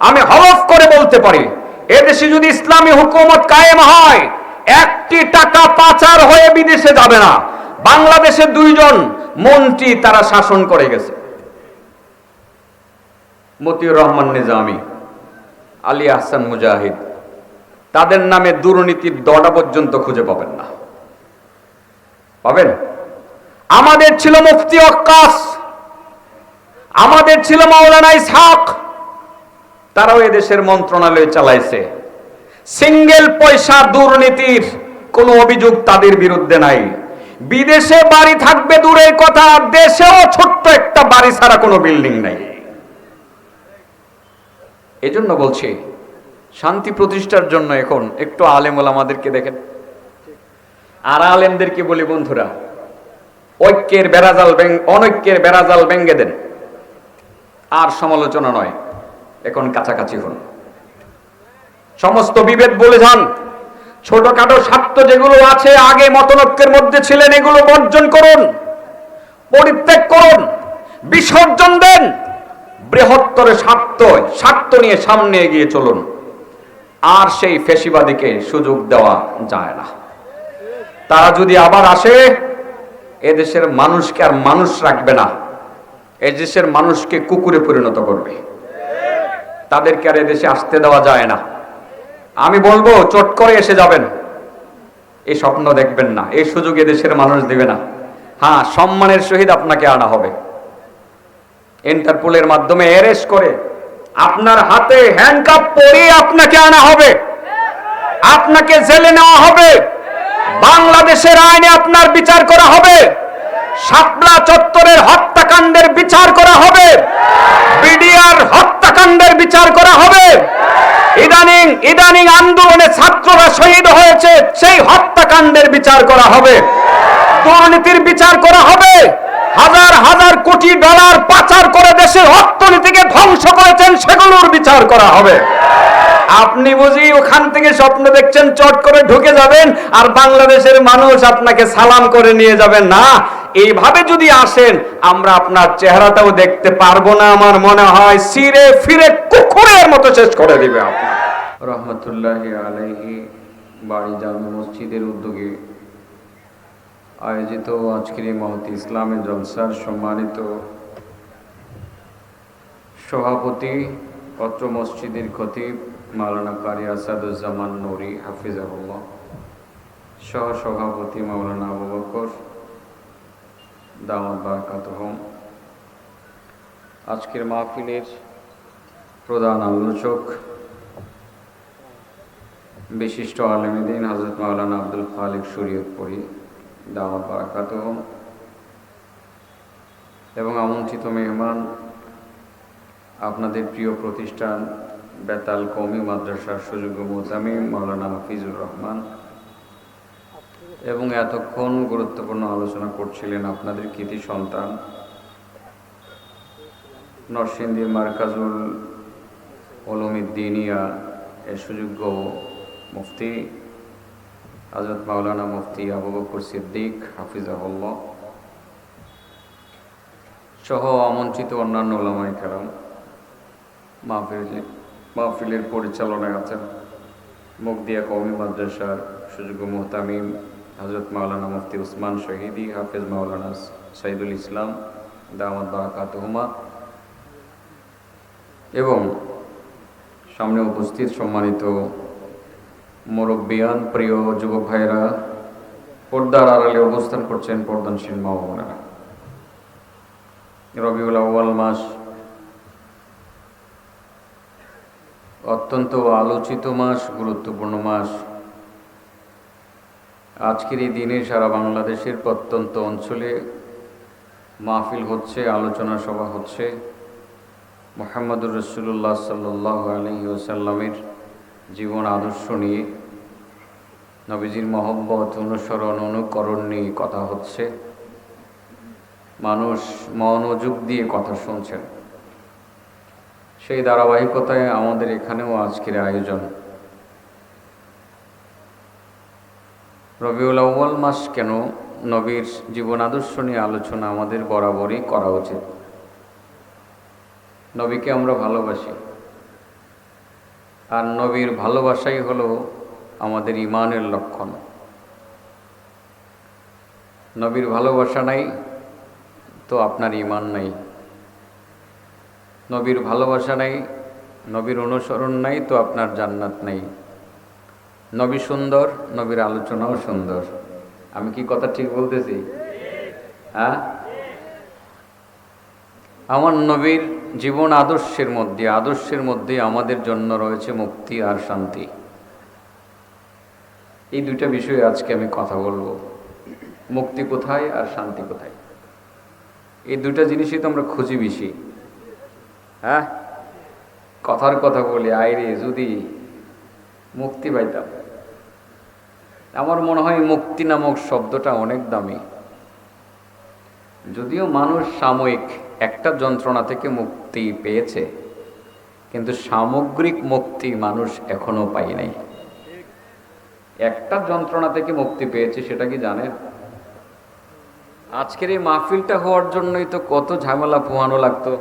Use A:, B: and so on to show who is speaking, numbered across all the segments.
A: আমি হলফ করে বলতে পারি, এদেশে যদি ইসলামী হুকুমত কায়েম হয়, একটি টাকা পাচার হয়ে বিদেশে যাবে না। বাংলাদেশে দুইজন মন্ত্রী তারা শাসন করে গেছে। মতিউর রহমান নিজামী, আলী আহসান মুজাহিদ, তাদের নামে দুর্নীতির দড়া পর্যন্ত খুঁজে পাবেন না। পাবেন? আমাদের ছিল মুফতি অক্কাস আমাদের ছিল মাওলানা ইসহাক তারাও এদেশের মন্ত্রণালয় চালাইছে। সিঙ্গেল পয়সা দুর্নীতির কোনো অভিযোগ তাদের বিরুদ্ধে নাই। বিদেশে বাড়ি থাকবে দূরের কথা, দেশেও ছোট্ট একটা বাড়ি ছাড়া কোনো বিল্ডিং নাই। এজন্য বলছি, শান্তি প্রতিষ্ঠার জন্য এখন একটু আলেমুল আমাদেরকে দেখেন। আর আলেমদেরকে বলি বন্ধুরা, ঐক্যের বেড়াজাল অনৈক্যের বেড়াজাল ব্যঙ্গে দেন। আর সমালোচনা নয়। এখন কাছাকাছি হন। সমস্ত বিভেদ বলে যান। ছোটখাটো স্বার্থ যেগুলো আছে, আগে মতনৈক্যের মধ্যে ছিলেন, এগুলো বর্জন করুন, পরিত্যাগ করুন, বিসর্জন দেন। বৃহত্তর স্বার্থ স্বার্থ নিয়ে সামনে এগিয়ে চলুন। আর সেই ফেসিবাদীকে সুযোগ দেওয়া যায় না। তারা যদি আবার আসে, এদেশের মানুষকে আর মানুষ রাখবে না। এদেশের মানুষকে কুকুরে পরিণত করবে। তাদেরকে আর এদেশে আসতে দেওয়া যায় না। আমি বলব, চট করে এসে যাবেন। এই স্বপ্ন দেখবেন না। এই সুযোগ এদেশের মানুষ দেবে না। হ্যাঁ সম্মানের সহিত আপনাকে আনা হবে। ইন্টারপোলের মাধ্যমে অ্যারেস্ট করে আপনার হাতে হ্যান্ডকাপ পরিয়ে আপনাকে আনা হবে। আপনাকে জেলে নেওয়া হবে। বাংলাদেশের আইনে আপনার বিচার করা হবে। শাপলা চত্বরের হত্যাকাণ্ডের বিচার করা হবে। বিডিআর হত্যাকাণ্ডের বিচার করা হবে। ইদানিং ইদানিং আন্দোলনে ছাত্ররা শহীদ হয়েছে, সেই হত্যাকাণ্ডের বিচার করা হবে। দুর্নীতির বিচার করা হবে। হাজার হাজার কোটি ডলার পাচার করে দেশের অর্থনীতিকে ধ্বংস করেছেন, সেগুলোর বিচার করা হবে। আপনি বুঝি ওখান থেকে স্বপ্ন দেখছেন, চট করে ঢুকে যাবেন আর বাংলাদেশের মানুষ আপনাকে সালাম করে নিয়ে যাবেন না, এইভাবে যদি আসেন, আমরা আপনার চেহারাটাও দেখতে পারব না। আমার মনে হয় সিরে ফিরে কুকুরের মতো শেষ করে দিবে রহমতুল্লাহ আলাইহি বাড়ি জামে মসজিদের উদ্যোগে আয়োজিত আজকের এই মহতি ইসলামের জলসার সম্মানিত সভাপতি পত্র মসজিদের খতিব মাওলানা কারি আসাদুজ্জামান নুরি, হাফিজাহুল্লাহ। সহ সভাপতি মাওলানা আবু বকর। দামাত বারাকাতহম আজকের মাহফিলের প্রধান আলোচক বিশিষ্ট আলমদিন হজরত মাওলানা আব্দুল খালিক শরীয়তপুরি দাওয়াত বারাকাত এবং আমন্ত্রিত মেহমান আপনাদের প্রিয় প্রতিষ্ঠান বেতাল কৌমি মাদ্রাসার সুযোগ্য মোজামি মাওলানা হাফিজুর রহমান। এবং এতক্ষণ গুরুত্বপূর্ণ আলোচনা করছিলেন আপনাদের কৃতি সন্তান, নরসিংদীর মার্কাজুল ওলমিদ্দিনিয়া এর সুযোগ্য মুফতি হজরত মাওলানা মুফতি আবু বকর সিদ্দিক, হাফিজাহুল্লাহ সহ আমন্ত্রিত অন্যান্য ওলামাই কালাম মাহফিল মাহফিলের পরিচালনায় আছেন মুগদিয়া কৌমি মাদ্রাসার সুযোগ্য মোহতামিম হজরত মাওলানা মুফতি উসমান শহীদি, হাফিজ মাওলানা সাইদুল ইসলাম দামাদ বারাকাতহুমা। এবং সামনে উপস্থিত সম্মানিত মুরব্বিয়ান, প্রিয় যুবক ভাইয়েরা, পর্দার আড়ালে অবস্থান করছেন পর্দানশীল মা রবিউল আউ্বাল মাস অত্যন্ত আলোচিত মাস, গুরুত্বপূর্ণ মাস। আজকের এই দিনে সারা বাংলাদেশের প্রত্যন্ত অঞ্চলে মাহফিল হচ্ছে, আলোচনা সভা হচ্ছে। মোহাম্মদুর রসুল্লাহ সাল্লাহ আলহি ওসাল্লামের জীবন আদর্শ নিয়ে নবীজির মহব্বত অনুসরণ, অনুকরণ নিয়ে কথা হচ্ছে। মানুষ মনোযোগ দিয়ে কথা শুনছেন। সেই ধারাবাহিকতায় আমাদের এখানেও আজকের আয়োজন। রবিউল আউ্বাল মাস কেন নবীর জীবন আদর্শ নিয়ে আলোচনা আমাদের বরাবরই করা উচিত। নবীকে আমরা ভালোবাসি। আর নবীর ভালোবাসাই হলো আমাদের ইমানের লক্ষণ। নবীর ভালোবাসা নাই, তো আপনার ইমান নাই। নবীর ভালোবাসা নাই, নবীর অনুসরণ নাই, তো আপনার জান্নাত নেই। নবী সুন্দর, নবীর আলোচনাও সুন্দর। আমি কি কথা ঠিক বলতেছি? হ্যাঁ? আমার নবীর জীবন আদর্শের মধ্যে আদর্শের মধ্যে আমাদের জন্য রয়েছে মুক্তি আর শান্তি। এই দুইটা বিষয়ে আজকে আমি কথা বলব। মুক্তি কোথায় আর শান্তি কোথায়? এই দুটা জিনিসই তো আমরা খুঁজি বেশি। হ্যাঁ? কথার কথা বলি, আইরে যদি মুক্তি পাইতাম। আমার মনে হয় মুক্তি নামক শব্দটা অনেক দামি। যদিও মানুষ সাময়িক একটা যন্ত্রণা থেকে মুক্তি পেয়েছে, কিন্তু সামগ্রিক মুক্তি মানুষ এখনও পাই নাই। একটা যন্ত্রণা থেকে মুক্তি পেয়েছে, সেটা কি জানেন? আজকের এই মাহফিলটা হওয়ার জন্যই তো কত ঝামেলা পোহানো লাগতো।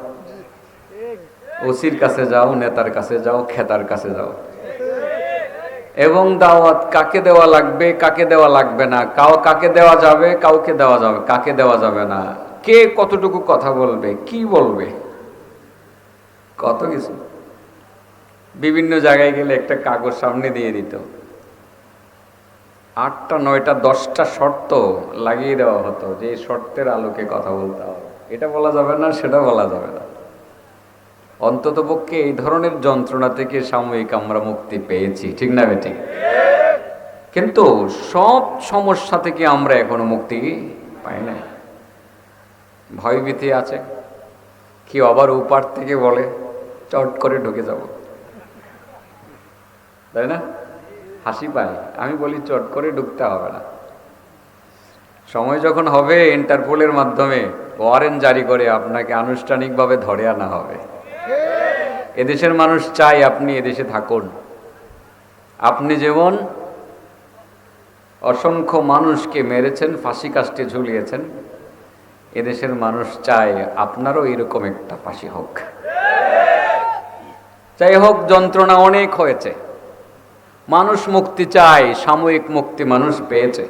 A: ওসির কাছে যাও, নেতার কাছে যাও, খেতার কাছে যাও। এবং দাওয়াত কাকে দেওয়া লাগবে, কাকে দেওয়া লাগবে না? কাও কাকে দেওয়া যাবে, কাউকে দেওয়া যাবে, কাকে দেওয়া যাবে না? কে কতটুকু কথা বলবে, কি বলবে? কত কিছু। বিভিন্ন জায়গায় গেলে একটা কাগজ সামনে দিয়ে দিত। আটটা, নয়টা, দশটা শর্ত লাগিয়ে দেওয়া হতো যে শর্তের আলোকে কথা বলতে হবে। এটা বলা যাবে না, সেটা বলা যাবে না। অন্ততপক্ষে এই ধরনের যন্ত্রণা থেকে সাময়িক আমরা মুক্তি পেয়েছি, ঠিক না বেটি? কিন্তু সব সমস্যা থেকে আমরা এখনও মুক্তি পাই না ভয়ভীতি আছে। কি আবার উপার থেকে বলে, চট করে ঢুকে যাব। তাই না? হাসি পায়। আমি বলি, চট করে ঢুকতে হবে না। সময় যখন হবে ইন্টারপোলের মাধ্যমে ওয়ারেন্ট জারি করে আপনাকে আনুষ্ঠানিকভাবে ধরে আনা হবে। এদেশের মানুষ চাই আপনি এদেশে থাকুন। আপনি যেমন অসংখ্য মানুষকে মেরেছেন, ফাঁসি কাস্টে ঝুলিয়েছেন, এদেশের মানুষ চায় আপনারও এরকম একটা ফাঁসি হোক। যাই হোক, যন্ত্রণা অনেক হয়েছে। মানুষ মুক্তি চায়, সাময়িক মুক্তি মানুষ পেয়েছে।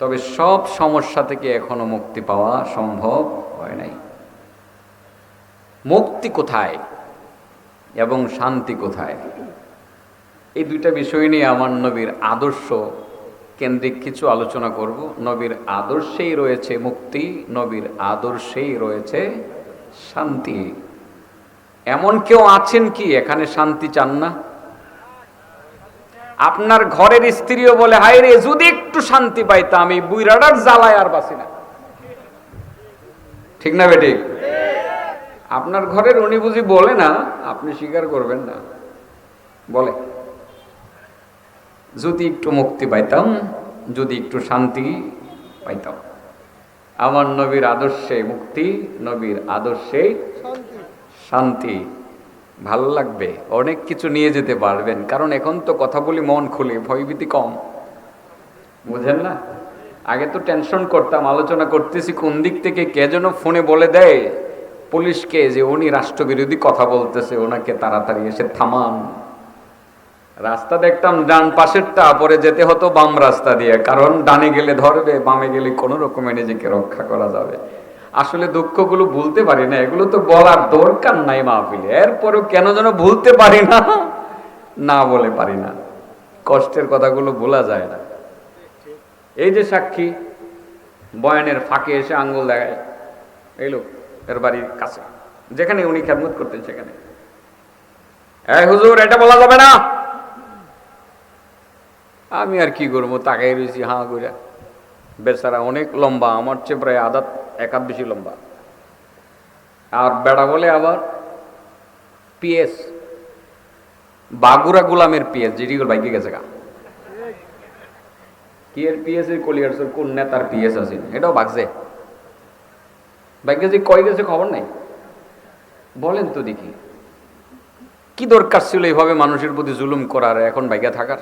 A: তবে সব সমস্যা থেকে এখনও মুক্তি পাওয়া সম্ভব হয় নাই। মুক্তি কোথায় এবং শান্তি কোথায়? এই দুইটা বিষয় নিয়ে আমার নবীর আদর্শ কেন্দ্রিক কিছু আলোচনা করব। নবীর আদর্শেই রয়েছে মুক্তি, নবীর আদর্শেই রয়েছে শান্তি। এমন কেউ আছেন কি এখানে শান্তি চান না? আপনার ঘরের স্ত্রীও বলে হায় রে যদি একটু শান্তি পাইতাম, এই বুইরাটার জ্বালায় আর বাসি না। ঠিক না বেটি আপনার ঘরের উনি বুঝি বলে না, আপনি স্বীকার করবেন না। বলে, যদি একটু মুক্তি পাইতাম, যদি একটু শান্তি পাইতাম। আমার নবীর আদর্শে মুক্তি, নবীর আদর্শে শান্তি। ভালো লাগবে, অনেক কিছু নিয়ে যেতে পারবেন, কারণ এখন তো কথা বলি মন খুলে, ভয়ভীতি কম। বুঝেন না? আগে তো টেনশন করতাম, আলোচনা করতেছি, কোন দিক থেকে কে যেন ফোনে বলে দেয়। পুলিশকে যে উনি রাষ্ট্রবিরোধী কথা বলতেছে, ওনাকে তাড়াতাড়ি এসে থামান। রাস্তা দেখতাম, ডান পাশেরটা পরে যেতে হতো বাম রাস্তা দিয়ে, কারণ ডানে গেলে ধরবে, বামে গেলে কোনো রকমে নিজেকে রক্ষা করা যাবে। আসলে দুঃখগুলো ভুলতে পারি না, এগুলো তো বলার দরকার নাই মাহফিলে, এরপরেও কেন যেন ভুলতে পারি না না বলে পারি না। কষ্টের কথাগুলো ভোলা যায় না। এই যে সাক্ষী, বয়ানের ফাঁকে এসে আঙ্গুল দেখায়, এই লোক। এর বাড়ির কাছে। যেখানে উনি খেদমত করতেন সেখানে। হুজুর, এটা বলা যাবে না? আমি আর কি করব? তাকাই রয়েছি হাঁ করে বেচারা অনেক লম্বা, আমার চেয়ে প্রায় আদাত এক হাত বেশি লম্বা। আর বেড়া বলে আবার পিএস। বাগুরা গোলামের পিএস, যেটি বাইকে গেছে গা। কি এর পিএস এর কলিয়ার কোন নেতার পিএস আছে? এটাও বাগছে যে কয় গেছে খবর নাই? বলেন তো দেখি। কি দরকার ছিল এইভাবে মানুষের প্রতি জুলুম করার, এখন বাইকে থাকার?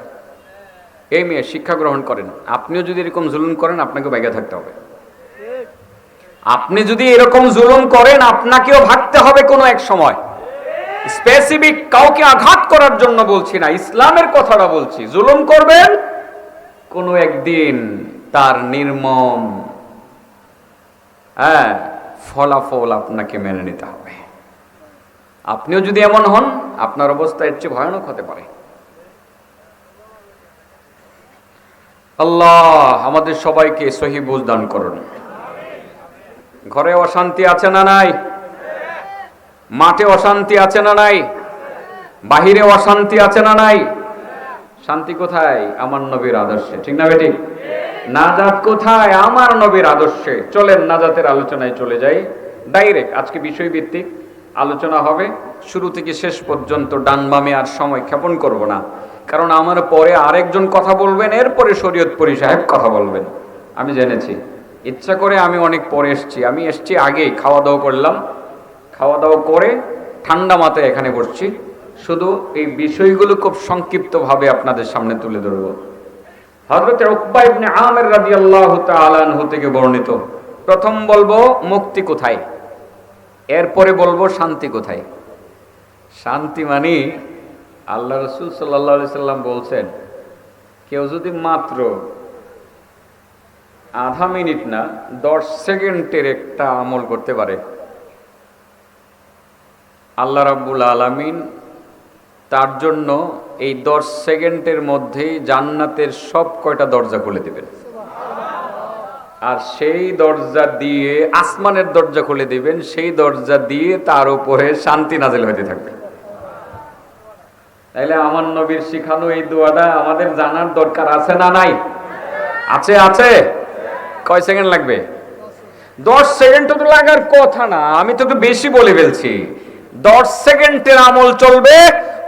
A: এই মেয়ে শিক্ষা গ্রহণ করেন, আপনিও যদি এরকম জুলুম করেন আপনাকে বাইকে থাকতে হবে। আপনি যদি এরকম জুলুম করেন, আপনাকেও ভাগতে হবে কোনো এক সময়। স্পেসিফিক কাউকে আঘাত করার জন্য বলছি না, ইসলামের কথাটা বলছি। জুলুম করবেন কোনো একদিন, তার নির্মম। হ্যাঁ ফলাফল আপনাকে মেনে নিতে হবে। আপনিও যদি এমন হন, আপনার অবস্থা এর চেয়ে ভয়ানক হতে পারে। আল্লাহ, আমাদের সবাইকে সহি বুঝ দান করুন। ঘরে অশান্তি আছে না নাই? মাঠে অশান্তি আছে না নাই? বাহিরে অশান্তি আছে না নাই? শান্তি কোথায়? আমার নবীর আদর্শে। ঠিক না বেটি নাজাত কোথায়? আমার নবীর আদর্শে। চলেন নাজাতের আলোচনায় চলে যাই। ডাইরেক্ট আজকে বিষয় ভিত্তিক আলোচনা হবে। শুরু থেকে শেষ পর্যন্ত ডান বামে আর সময় ক্ষেপণ করব না। কারণ আমার পরে আরেকজন কথা বলবেন, এরপরে শরীয়তপুরি সাহেব কথা বলবেন। আমি জেনেছি। ইচ্ছা করে আমি অনেক পরে এসছি। আমি এসছি আগেই খাওয়া দাওয়া করলাম। খাওয়া দাওয়া করে ঠান্ডা মাথায় এখানে বসছি। শুধু এই বিষয়গুলো খুব সংক্ষিপ্তভাবে আপনাদের সামনে তুলে ধরব। হযরত উকবা ইবনে আমির রাদিয়াল্লাহু তাআলা আনহু থেকে বর্ণিত। প্রথম বলব, মুক্তি কোথায়? এরপরে বলব, শান্তি কোথায়? শান্তি মানে আল্লাহ রসুল সাল্লাহ সাল্লাম বলছেন, কেউ যদি মাত্র আধা মিনিট না, দশ সেকেন্ডের একটা আমল করতে পারে। আল্লাহ রাব্বুল আলামিন তার জন্য এই দশ সেকেন্ডের মধ্যেই জান্নাতের সব কয়টা দরজা খুলে দিবেন? আর সেই দরজা দিয়ে আসমানের দরজা খুলে দিবেন, সেই দরজা দিয়ে তার উপরে শান্তি নাজেল হইতে থাকবে। তাইলে আমার নবীর শিখানো এই দোয়াটা আমাদের জানার দরকার আছে না নাই? আছে আছে। কয় সেকেন্ড লাগবে? দশ সেকেন্ড তো লাগার কথা না, আমি তো বেশি বলে ফেলছি। দশ সেকেন্ডের আমল চলবে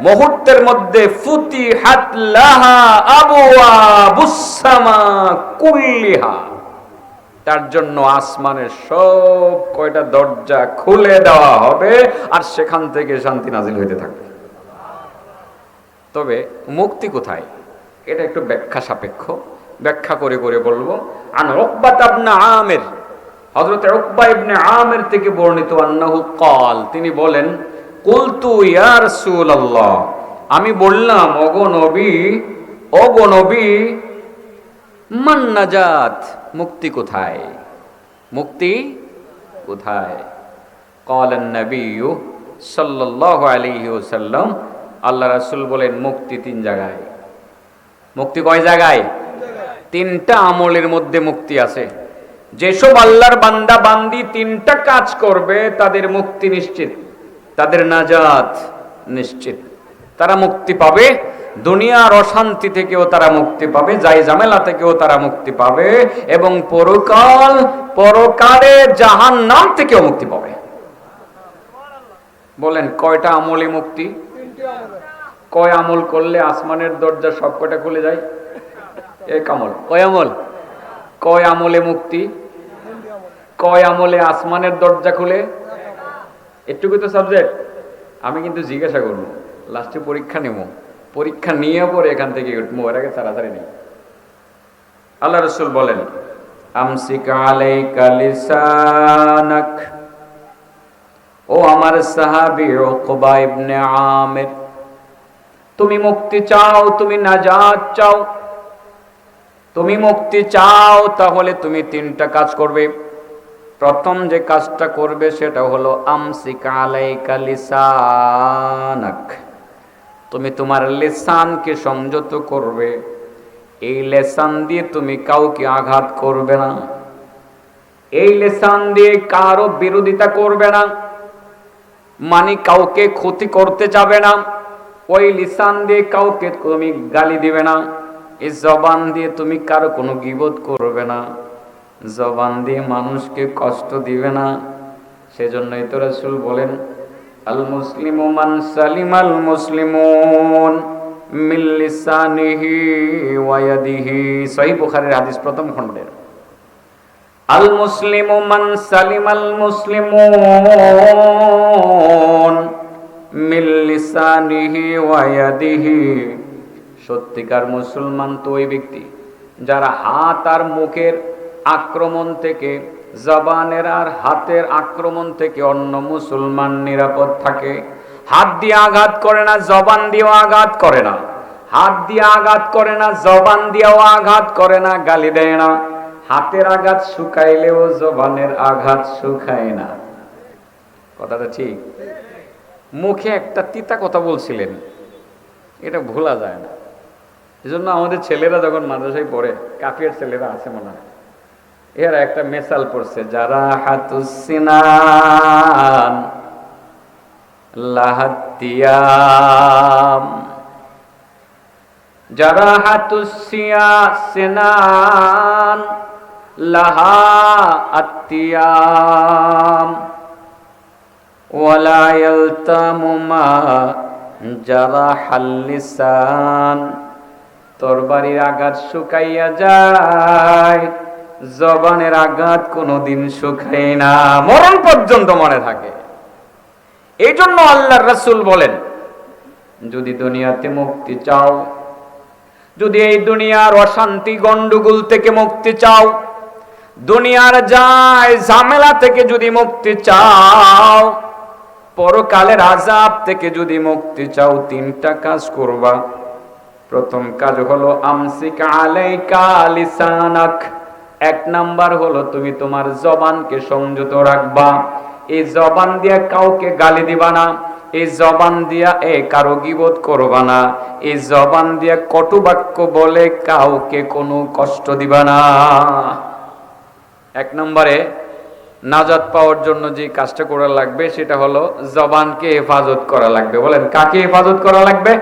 A: মুহূর্তের মধ্যে ফুতি হাত লাহা আবুয়া বুসামা কুল্লিহা। তার জন্য আসমানের সব কয়টা দরজা খুলে দেওয়া হবে আর সেখান থেকে শান্তি নাজিল হইতে থাকবে। তবে মুক্তি কোথায়? এটা একটু ব্যাখ্যা সাপেক্ষ। ব্যাখ্যা করে করে বলব, আন রব্বাত আবনা আমের। হযরত উকবা ইবনে আমের থেকে বর্ণিত আন্নাহু কাল তিনি বলেন কুলতু ইয়ার সুল্লাহ আমি বললাম অগনবী অগনবী অগো মান্নাজাত মুক্তি কোথায়? মুক্তি কোথায়? কলেন নবী সাল্লাহ আলহি ওসাল্লাম আল্লাহ রাসুল বলেন, মুক্তি তিন জায়গায়। মুক্তি কয় জায়গায়? তিনটা আমলের মধ্যে মুক্তি আছে। যেসব আল্লাহর বান্দা বান্দি তিনটা কাজ করবে, তাদের মুক্তি নিশ্চিত। তাদের নাজাত নিশ্চিত। তারা মুক্তি পাবে, দুনিয়ার অশান্তি থেকেও তারা মুক্তি পাবে, যাই ঝামেলা থেকেও তারা মুক্তি পাবে এবং পরকাল, পরকালে জাহান নাম থেকেও মুক্তি পাবে। বলেন, কয়টা আমলে মুক্তি? কয় আমল করলে আসমানের দরজা সব কয়টা খুলে যায়? এক আমল। কয় আমল? কয় আমলে মুক্তি? কয় আমলে আসমানের দরজা খুলে? একটুকু তো সাবজেক্ট আমি কিন্তু জিজ্ঞাসা করব লাস্টে পরীক্ষা নেব। পরীক্ষা নিয়ে পরে এখান থেকে উঠবো, এর আগে তাড়াতাড়ি নেই। আল্লাহ রসুল বলেন ও আমার সাহাবী উকবা ইবনে আমির, তুমি মুক্তি চাও, তুমি নাজাত চাও। তুমি মুক্তি চাও, তাহলে তুমি তিনটা কাজ করবে। প্রথম যে কাজটা করবে সেটা হলো, আমসিক আলাইকা লিসানাক। তুমি তোমার লেসানকে সংযত করবে। এই লেসান দিয়ে তুমি কাউকে আঘাত করবে না। এই লেসান দিয়ে কারও বিরোধিতা করবে না। মানে কাউকে ক্ষতি করতে যাবে না। ওই লিসান দিয়ে কাউকে তুমি গালি দিবে না। এই জবান দিয়ে তুমি কারও কোনো গিবোধ করবে না। জবান দিয়ে মানুষকে কষ্ট দিবে না। সেজন্যই তো রাসূল বলেন, আল মুসলিমু মান সালিম আল মুসলিমুন লিসানিহি ওয়া ইয়াদিহি। সহিহ বুখারীর হাদিস প্রথম খণ্ডের। আল মুসলিমু মান সালিম আল মুসলিমুন মিন লিসানিহি সত্যিকার মুসলমান তো ওই ব্যক্তি, যারা হাত আর মুখের আক্রমণ থেকে, জবানের আর হাতের আক্রমণ থেকে অন্য মুসলমান নিরাপদ থাকে। হাত দিয়ে আঘাত করে না, জবান দিয়েও আঘাত করে না। হাত দিয়ে আঘাত করে না, জবান দিয়েও আঘাত করে না, গালি দেয় না। হাতের আঘাত শুকাইলেও জবানের আঘাত শুকায় না। কথাটা ঠিক? মুখে একটা তিতা কথা বলছিলেন। এটা ভোলা যায় না। এজন্য আমাদের ছেলেরা যখন মাদ্রাসায় পড়ে কাফিয়ার ছেলেরা আছে মনে হয়। এরা একটা মেসাল পড়ছে যারা হাতুসিনান লাহাতিয়াম। যারা হাতুসিয়া সিনান লাহা আত্তিয়াম ওয়ালা ইয়ালতামু মা জারাহাল লিসান তরবারির আঘাত শুকাইয়া যায়। জবানের আঘাত কোনোদিন শুকায় না, মরণ পর্যন্ত মনে থাকে। এই জন্য আল্লাহ রাসূল বলেন, যদি দুনিয়াতে মুক্তি চাও, যদি এই দুনিয়ার অশান্তি গন্ডগোল থেকে মুক্তি চাও, দুনিয়ার যায় ঝামেলা থেকে যদি মুক্তি চাও, পরকালের আজাব থেকে যদি মুক্তি চাও, তিনটা কাজ করবা। প্রথম কাজ হলো, আমসিক আলাইকা লিসানাক। এক নাম্বার হলো তুমি তোমার জবানকে সংযত রাখবা। এই জবান দিয়া কাউকে গালি দিবা না এই জবান দিয়া এ কারও গিবোধ করবা না এই জবান দিয়া কটু বাক্য বলে কাউকে কোনো কষ্ট দিবা না। এক নম্বরে নাজাত পাওয়ার জন্য যে কাজটা করা লাগবে সেটা হলো জবানকে হেফাজত করা লাগবে। বলেন কাকে হেফাজত করা লাগবে?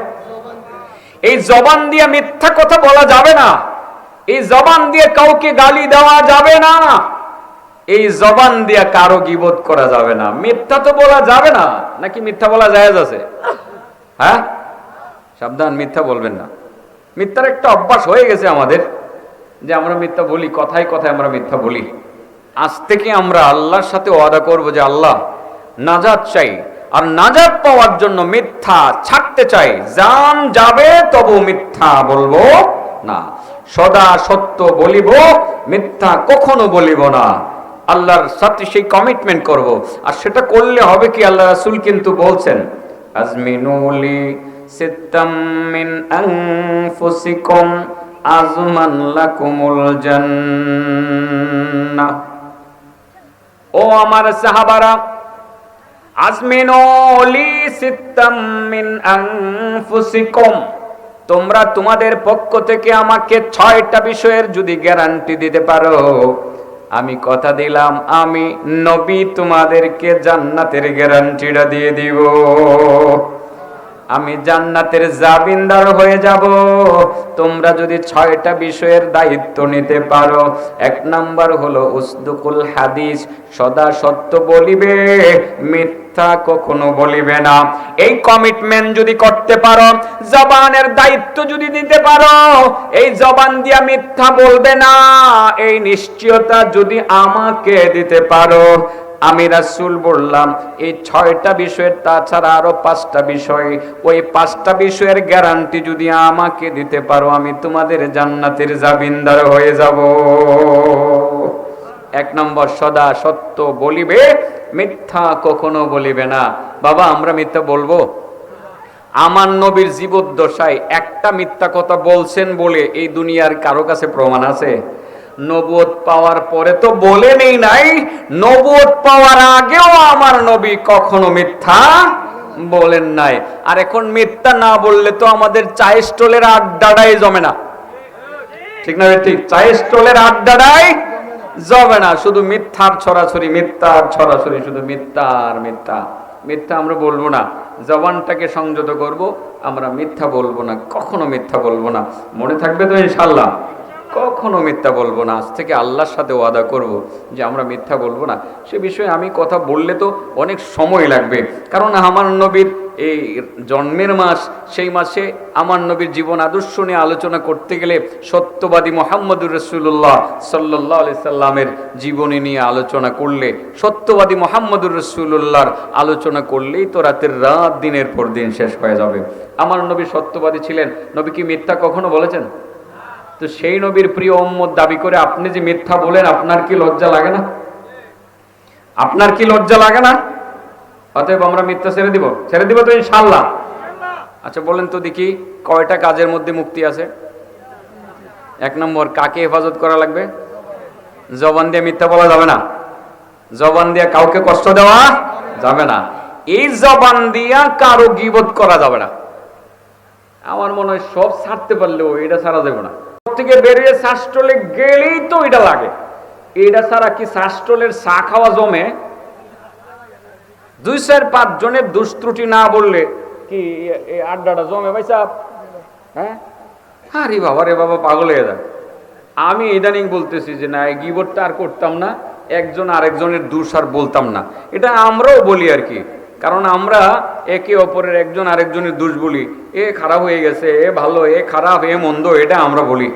A: এই জবান দিয়া মিথ্যা কথা বলা যাবে না। এই জবান দিয়ে কাউকে গালি দেওয়া যাবে না। এই জবান দিয়ে কারও গিবোধ করা যাবে না। মিথ্যা তো বলা যাবে না। নাকি মিথ্যা বলা জায়েজ আছে? হ্যাঁ? সাবধান, মিথ্যা বলবেন না। মিথ্যার একটা অভ্যাস হয়ে গেছে আমাদের যে আমরা মিথ্যা বলি, কথায় কথায় আমরা মিথ্যা বলি। আজ থেকে আমরা আল্লাহর সাথে ওয়াদা করব যে আল্লাহ নাজাদ চাই। আর নাজাদ পাওয়ার জন্য মিথ্যা ছাড়তে চাই। জান যাবে তবু মিথ্যা বলব না। সদা সত্য বলিব, মিথ্যা কখনো বলিব না। আল্লাহর সাথে সেই কমিটমেন্ট করব। আর সেটা করলে হবে কি আল্লাহ রাসূল কিন্তু বলছেন আজমিনুলি সিত্তাম মিন আনফুসিকুম, আজমান লাকুমুল জান্নাহ। ও আমার সাহাবারা আজমিনুলি সিত্তাম মিন আনফুসিকুম তোমরা তোমাদের পক্ষ থেকে আমাকে ছয়টা বিষয়ের যদি গ্যারান্টি দিতে পারো। আমি কথা দিলাম, আমি নবী তোমাদেরকে জান্নাতের গ্যারান্টিটা দিয়ে দিব। আমি জান্নাতের জাবিনদার হয়ে যাব। তোমরা যদি ছয়টা বিষয়ের দায়িত্ব নিতে পারো, এক নাম্বার হলো উসদুকুল হাদিস, সদা সত্য বলিবে, মিথ্যা কখনো বলিবে না। এই কমিটমেন্ট যদি করতে পারো, জবানের দায়িত্ব যদি দিতে পারো, এই জবান দিয়া মিথ্যা বলবে না, এই নিশ্চয়তা যদি আমাকে দিতে পারো আমি রাসূল বললাম, এই ছয়টা বিষয়ের তাছাড়া আরও পাঁচটা বিষয়। ওই পাঁচটা বিষয়ের গ্যারান্টি যদি আমাকে দিতে পারো, আমি তোমাদের জান্নাতের জাবিনদার হয়ে যাব। এক নম্বর, সদা সত্য বলিবে, মিথ্যা কখনো বলিবে না। বাবা, আমরা মিথ্যা বলব? আমার নবীর জীবদ্দশায় একটা মিথ্যা কথা বলছেন বলে এই দুনিয়ার কারও কাছে প্রমাণ আছে? নবুয়ত পাওয়ার পরে তো বলে নেই নাই নবুয়ত পাওয়ার আগেও আমার নবী কখনো মিথ্যা বলেন নাই। আর এখন মিথ্যা না বললে তো আমাদের চায়ের স্টলের আড্ডাটাই জমে না। ঠিক না ঠিক চায়ের স্টলের আড্ডাটাই জমে না। শুধু মিথ্যার ছড়াছড়ি মিথ্যার ছড়াছড়ি, শুধু মিথ্যার মিথ্যা। মিথ্যা আমরা বলব না। জবানটাকে সংযত করব, আমরা মিথ্যা বলব না, কখনো মিথ্যা বলব না। মনে থাকবে তো ইনশাল্লাহ কখনো মিথ্যা বলব না। আজ থেকে আল্লাহর সাথে ওয়াদা করব যে আমরা মিথ্যা বলব না। সে বিষয়ে আমি কথা বললে তো অনেক সময় লাগবে। কারণ আমার নবীর এই জন্মের মাস, সেই মাসে আমার নবীর জীবন আদর্শ নিয়ে আলোচনা করতে গেলে সত্যবাদী মোহাম্মদুর রসুল্লাহ সাল্লাহ আলি সাল্লামের জীবনী নিয়ে আলোচনা করলে, সত্যবাদী মোহাম্মদুর রসুল্লাহর আলোচনা করলেই তো রাতের রাত দিনের পর দিন শেষ হয়ে যাবে। আমার নবী সত্যবাদী ছিলেন। নবী কি মিথ্যা কখনো বলেছেন? তো সেই নবীর প্রিয় উম্মত দাবি করে আপনি যে মিথ্যা বলেন, আপনার কি লজ্জা লাগে না? আপনার কি লজ্জা লাগে না? অতএব আমরা মিথ্যা ছেড়ে দিব। ছেড়ে দিব তো ইনশাল্লাহ আচ্ছা বলেন তো দেখি, কয়টা কাজের মধ্যে মুক্তি আছে? এক নম্বর, কাকে হেফাজত করা লাগবে? জবান দিয়ে মিথ্যা বলা যাবে না। জবান দিয়ে কাউকে কষ্ট দেওয়া যাবে না। এই জবান দিয়া কারও গিবত করা যাবে না। আমার মনে হয় সব ছাড়তে পারলেও এটা ছাড়া যাবে না। থেকে বেরিয়ে শাস্টলে গেলেই তো এটা লাগে। এটা ছাড়া কি শাস্টলের চা খাওয়া জমে? দুই চার পাঁচ জনের দুষ্ত্রুটি না বললে কি আড্ডাটা জমে ভাই সাহেব? হ্যাঁ? আরে বাবা রে বাবা, পাগল হয়ে যায় আমি ইদানিং বলতেছি যে না, এই গিবটটা আর করতাম না, একজন আরেকজনের দোষ আর বলতাম না। এটা আমরাও বলি আর কি। কারণ আমরা একে অপরের একজন আরেকজনের দোষ বলি। এ খারাপ হয়ে গেছে, এ ভালো, এ খারাপ, এ মন্দ, এটা আমরা বলি।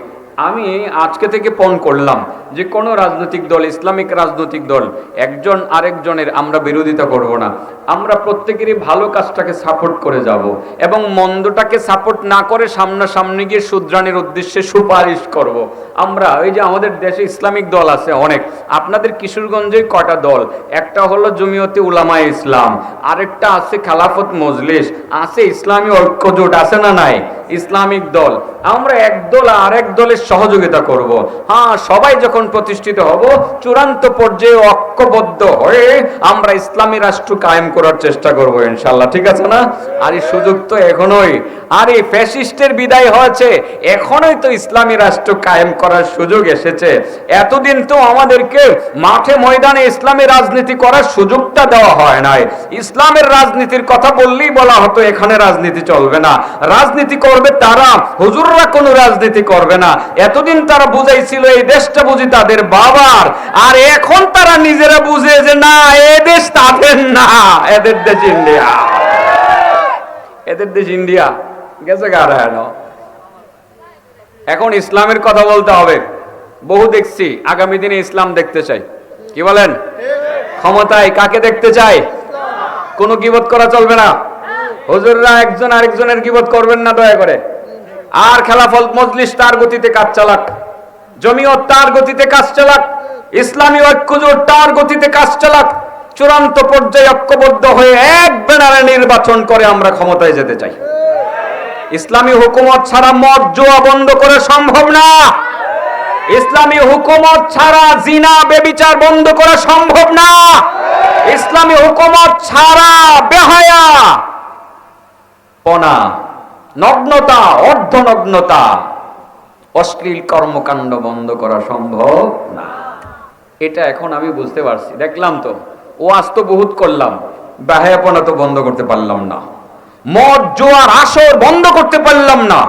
A: আমি আজকে থেকে পণ করলাম যে কোনো রাজনৈতিক দল, ইসলামিক রাজনৈতিক দল, একজন আরেকজনের আমরা বিরোধিতা করব না। আমরা প্রত্যেকেরই ভালো কাজটাকে সাপোর্ট করে যাব এবং মন্দটাকে সাপোর্ট না করে সামনাসামনি গিয়ে শুদ্রানের উদ্দেশ্যে সুপারিশ করব। আমরা ওই যে আমাদের দেশে ইসলামিক দল আছে অনেক, আপনাদের কিশোরগঞ্জে কটা দল? একটা হলো জমিয়তে উলামায়ে ইসলাম, আরেকটা আছে খেলাফত মজলিস, আছে ইসলামী ঐক্য জোট আছে না নাই? ইসলামিক দল, আমরা এক দল আর এক দলের সহযোগিতা করব। হ্যাঁ সবাই যখন প্রতিষ্ঠিত হব, চূড়ান্ত পর্যায়ে ঐক্যবদ্ধ হয়ে আমরা ইসলামী রাষ্ট্র কায়েম করার চেষ্টা করব ইনশাল্লাহ ঠিক আছে না? আর এই সুযোগ তো এখনোই। আর এই ফ্যাসিস্টের বিদায় হয়েছে। এখনোই তো ইসলামী রাষ্ট্র কায়েম করার সুযোগ এসেছে। এতদিন তো আমাদেরকে মাঠে ময়দানে ইসলামী রাজনীতি করার সুযোগটা দেওয়া হয় নাই। ইসলামের রাজনীতির কথা বললেই বলা হতো, এখানে রাজনীতি চলবে না। রাজনীতি করবে তারা, হুজুররা কোনো রাজনীতি করবে না। এতদিন তারা বুঝাইছিল, এই দেশটা বুঝি তাদের বাবার। আর এখন তারা নিজেরা বুঝে যে, না, এ দেশ তাদের না, এদের দেশ ইন্ডিয়া। এদের দেশ ইন্ডিয়া। গেছে গাড়া এখন ইসলামের কথা বলতে হবে। বহু দেখছি, আগামী দিনে ইসলাম দেখতে চাই। কি বলেন? ক্ষমতায় কাকে দেখতে চাই? কোনো গিবত করা চলবে না? হুজুররা একজন আরেকজনের গিবত করবেন না দয়া করে। আর খেলাফল মজলিস তার গতিতে কাজ চালাক। জমিয়ত তার গতিতে কাজ চালাক। ইসলামী ঐক্যজোট তার গতিতে কাজ চালাক। চূড়ান্ত পর্যায়ে ঐক্যবদ্ধ হয়ে এক ব্যানারে নির্বাচন করে আমরা ক্ষমতায় যেতে চাই। ইসলামী হুকুমত ছাড়া মদ জোয়া বন্ধ করে সম্ভব না। ইসলামী হুকুমত ছাড়া জিনা, বেবিচার বন্ধ করা সম্ভব না। ইসলামী হুকুমত ছাড়া বেহায়া পনা নগ্নতা, অর্ধনগ্নতা। অশ্লীল কর্মকাণ্ড বন্ধ করা সম্ভব না। এটা এখন আমি বুঝতে পারছি। দেখলাম তো ও আজ তো বহুত করলাম, বেহায়াপনা তো বন্ধ করতে পারলাম না। মদ, জোয়ার, আসর বন্ধ করতে পারলাম না।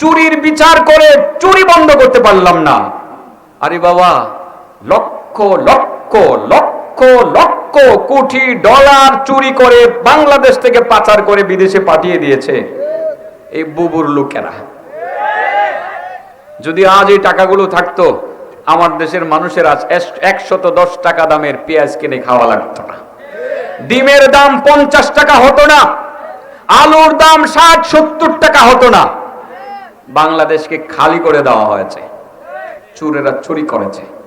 A: চুরির বিচার করে চুরি বন্ধ করতে পারলাম না। আরে বাবা, লক্ষ লক্ষ লক্ষ লক্ষ কোটি ডলার চুরি করে বাংলাদেশ থেকে পাচার করে বিদেশে পাঠিয়ে দিয়েছে। এই বুবুর লোকেরা। যদি আজ এই টাকাগুলো থাকতো, আমার দেশের মানুষের আজ একশত দশ টাকা দামের পেঁয়াজ কিনে খাওয়া লাগতো না। ডিমের দাম পঞ্চাশ টাকা হতো না। আলুর দাম ষাট, সত্তর টাকা হতো না। বাংলাদেশকে খালি করে দেওয়া হয়েছে। চুরেরা চুরি করেছে।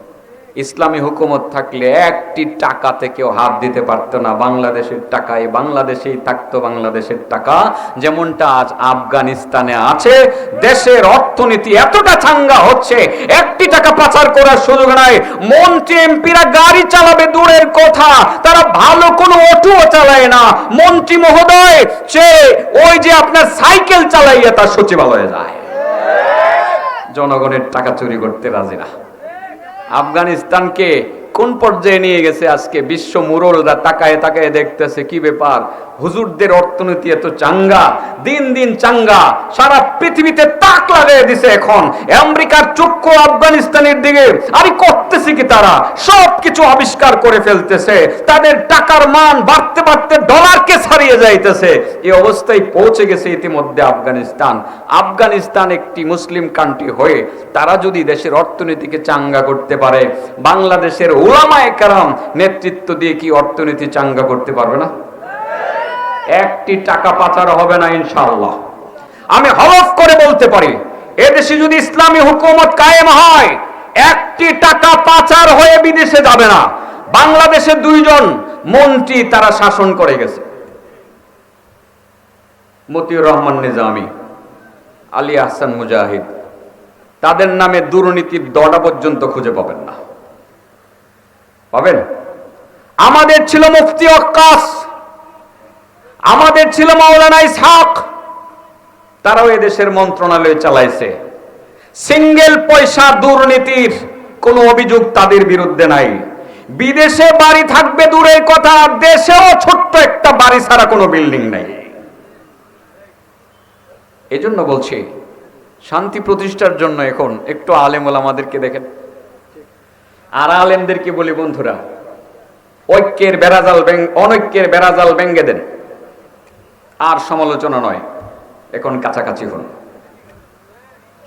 A: ইসলামী হুকুমত থাকলে একটি টাকা থেকেও হাত দিতে পারতো না। বাংলাদেশের টাকায় বাংলাদেশেই থাকতো বাংলাদেশের টাকা। যেমনটা আজ আফগানিস্তানে আছে, দেশের অর্থনীতি এতটা চাঙ্গা হচ্ছে, একটি টাকা পাচার করার সুযোগ নাই। মন্ত্রী, এমপিরা গাড়ি চালাবে দূরের কথা, তারা ভালো কোনো অটোও চালায় না। মন্ত্রী মহোদয় সে ওই যে আপনার সাইকেল চালাইয়া তার সচিবালয়ে যায়। জনগণের টাকা চুরি করতে রাজি না। আফগানিস্তানকে কোন পর্যায়ে নিয়ে গেছে আজকে? বিশ্ব মুরলরা তাকায় তাকায় দেখতেছে, কি ব্যাপার? হুজুরদের অর্থনীতি এত চাঙ্গা, দিন দিন চাঙ্গা, সারা পৃথিবীতে তাক লাগাই দিছে এখন। আমেরিকার চক্ষু আফগানিস্তানের দিকে, আরে করতেছে কি তারা? সব কিছু আবিষ্কার করে ফেলতেছে। তাদের টাকার মান বাড়তে বাড়তে ডলারকে ছাড়িয়ে যাইতেছে। এই অবস্থায় পৌঁছে গেছে ইতিমধ্যে আফগানিস্তান। আফগানিস্তান একটি মুসলিম কান্ট্রি হয়ে তারা যদি দেশের অর্থনীতিকে চাঙ্গা করতে পারে, বাংলাদেশের ওলামায়ে কারাম নেতৃত্ব দিয়ে কি অর্থনীতি চাঙ্গা করতে পারবে না? একটি টাকা পাচার হবে না ইনশাআল্লাহ। আমি হলফ করে বলতে পারি, এদেশে যদি ইসলামী হুকুমত কায়েম হয়, একটি টাকা পাচার হয়ে বিদেশে যাবে না। বাংলাদেশে দুইজন মন্ত্রী তারা শাসন করে গেছে। মতিউর রহমান নিজামি, আলী আহসান মুজাহিদ, তাদের নামে দুর্নীতির দড়া পর্যন্ত খুঁজে পাবেন না। পাবেন? আমাদের ছিল মুফতি অক্কাস আমাদের ছিল মাওলানা ইসহাক। তারাও এদেশের মন্ত্রণালয় চালাইছে। সিঙ্গেল পয়সা দুর্নীতির কোনো অভিযোগ তাদের বিরুদ্ধে নাই। বিদেশে বাড়ি থাকবে দূরের কথা, দেশেও ছোট্ট একটা বাড়ি ছাড়া কোনো বিল্ডিং নাই। এজন্য বলছি, শান্তি প্রতিষ্ঠার জন্য এখন একটু আলেমুল আমাদেরকে দেখেন। আর আলেমদেরকে বলি বন্ধুরা? ঐক্যের বেড়াজাল অনৈক্যের বেড়াজাল ব্যঙ্গে দেন। আর সমালোচনা নয়, এখন কাছাকাছি হন।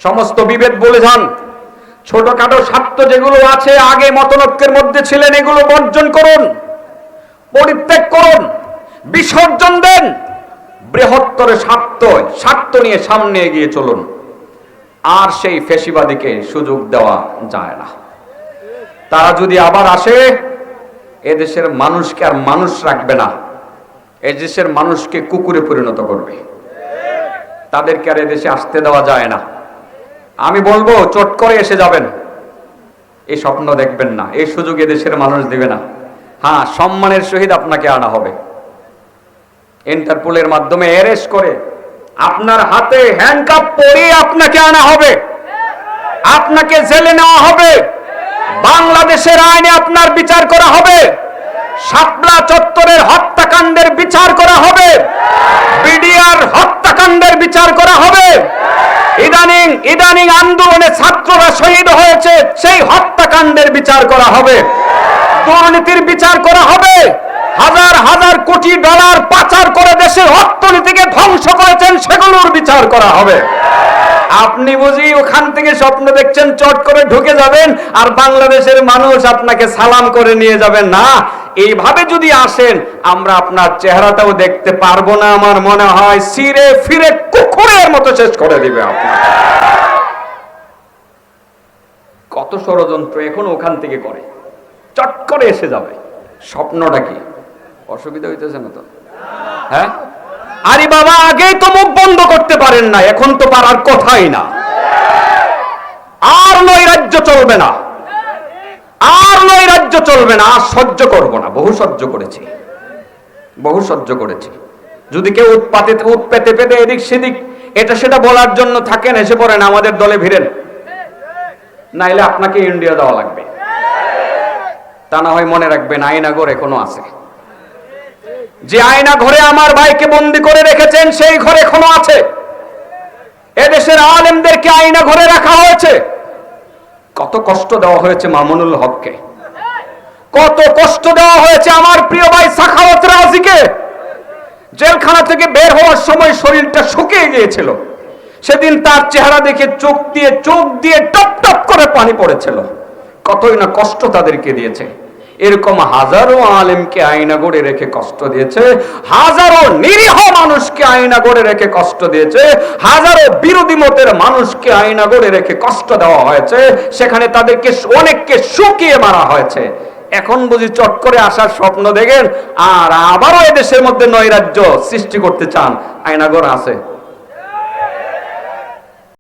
A: সমস্ত বিভেদ বলে যান। ছোটখাটো স্বার্থ যেগুলো আছে, আগে মতনৈক্যের মধ্যে ছিলেন, এগুলো বর্জন করুন, পরিত্যাগ করুন, বিসর্জন দেন। বৃহত্তর স্বার্থ স্বার্থ নিয়ে সামনে এগিয়ে চলুন। আর সেই ফেসিবাদীকে সুযোগ দেওয়া যায় না। তারা যদি আবার আসে, এদেশের মানুষকে আর মানুষ রাখবে না। এদেশের মানুষকে কুকুরে পরিণত করবে। তাদেরকে আর এদেশে আসতে দেওয়া যায় না। আমি বলব, চট করে এসে যাবেন। এই স্বপ্ন দেখবেন না। এই সুযোগ এদেশের মানুষ দিবে না। হ্যাঁ সম্মানের সহিত আপনাকে আনা হবে। ইন্টারপোলের মাধ্যমে অ্যারেস্ট করে আপনার হাতে হ্যান্ডকাপ পরিয়ে আপনাকে আনা হবে। আপনাকে জেলে নেওয়া হবে। বাংলাদেশের আইনে আপনার বিচার করা হবে। শাপলা চত্বরের হত্যাকাণ্ডের বিচার করা হবে। বিডিআর হত্যাকাণ্ডের বিচার করা হবে। ইদানিং ইদানিং আন্দোলনে ছাত্ররা শহীদ হয়েছে, সেই হত্যাকাণ্ডের বিচার করা হবে। দুর্নীতির বিচার করা হবে। হাজার হাজার কোটি ডলার পাচার করে দেশের অর্থনীতিকে ধ্বংস করেছেন সেগুলোর বিচার করা হবে। আপনি বুঝি ওখান থেকে স্বপ্ন দেখছেন, চট করে ঢুকে যাবেন আর বাংলাদেশের মানুষ আপনাকে সালাম করে নিয়ে যাবেন না, এইভাবে যদি আসেন, আমরা আপনার চেহারাটাও দেখতে পারব না, আমার মনে হয় সিরে ফিরে কুকুরের মতো শেষ করে দিবে কত ষড়যন্ত্র এখন ওখান থেকে করে। চট করে এসে যাবে। স্বপ্নটা কি? অসুবিধা হইতেছে না তো? হ্যাঁ? আরে বাবা আগেই তো মুখ বন্ধ করতে পারেন না, এখন তো পারার কথাই না। আর নৈরাজ্য চলবে না। আর নৈরাজ্য চলবে না, আর সহ্য করব না। বহু সহ্য করেছি। বহু সহ্য করেছি। যদি কেউ উৎপাতে উৎপেতে পেতে এদিক সেদিক, এটা সেটা বলার জন্য থাকেন, এসে পড়েন, আমাদের দলে ভিড়েন। নাইলে আপনাকে ইন্ডিয়া দেওয়া লাগবে। তা না হয় মনে রাখবেন, আইনাগর এখনও আছে। যে আয়না ঘরে আমার ভাইকে বন্দি করে রেখেছেন, সেই ঘরে এখনও আছে। এদেশের আলেমদেরকে আয়না ঘরে রাখা হয়েছে। কত কষ্ট দেওয়া হয়েছে মামুনুল হককে। কত কষ্ট দেওয়া হয়েছে আমার প্রিয় ভাই সাখাওয়াত রাজিকে। জেলখানা থেকে বের হওয়ার সময় শরীরটা শুকিয়ে গিয়েছিল। সেদিন তার চেহারা দেখে চোখ দিয়ে চোখ দিয়ে টপ টপ করে পানি পড়েছিল। কতই না কষ্ট তাদেরকে দিয়েছে। এরকম হাজারো আলেমকে আয়না গড়ে রেখে কষ্ট দিয়েছে, হাজারো নিরীহ মানুষকে আয়না গড়ে রেখে কষ্ট দিয়েছে, হাজারো বিরোধী মতের মানুষকে আয়না গড়ে রেখে কষ্ট দেওয়া হয়েছে, সেখানে তাদেরকে অনেককে শুকিয়ে মারা হয়েছে। এখন বুঝি চট করে আসার স্বপ্ন দেখেন, আর আবারও এদেশের মধ্যে নৈরাজ্য সৃষ্টি করতে চান। আয়নাগর আছে।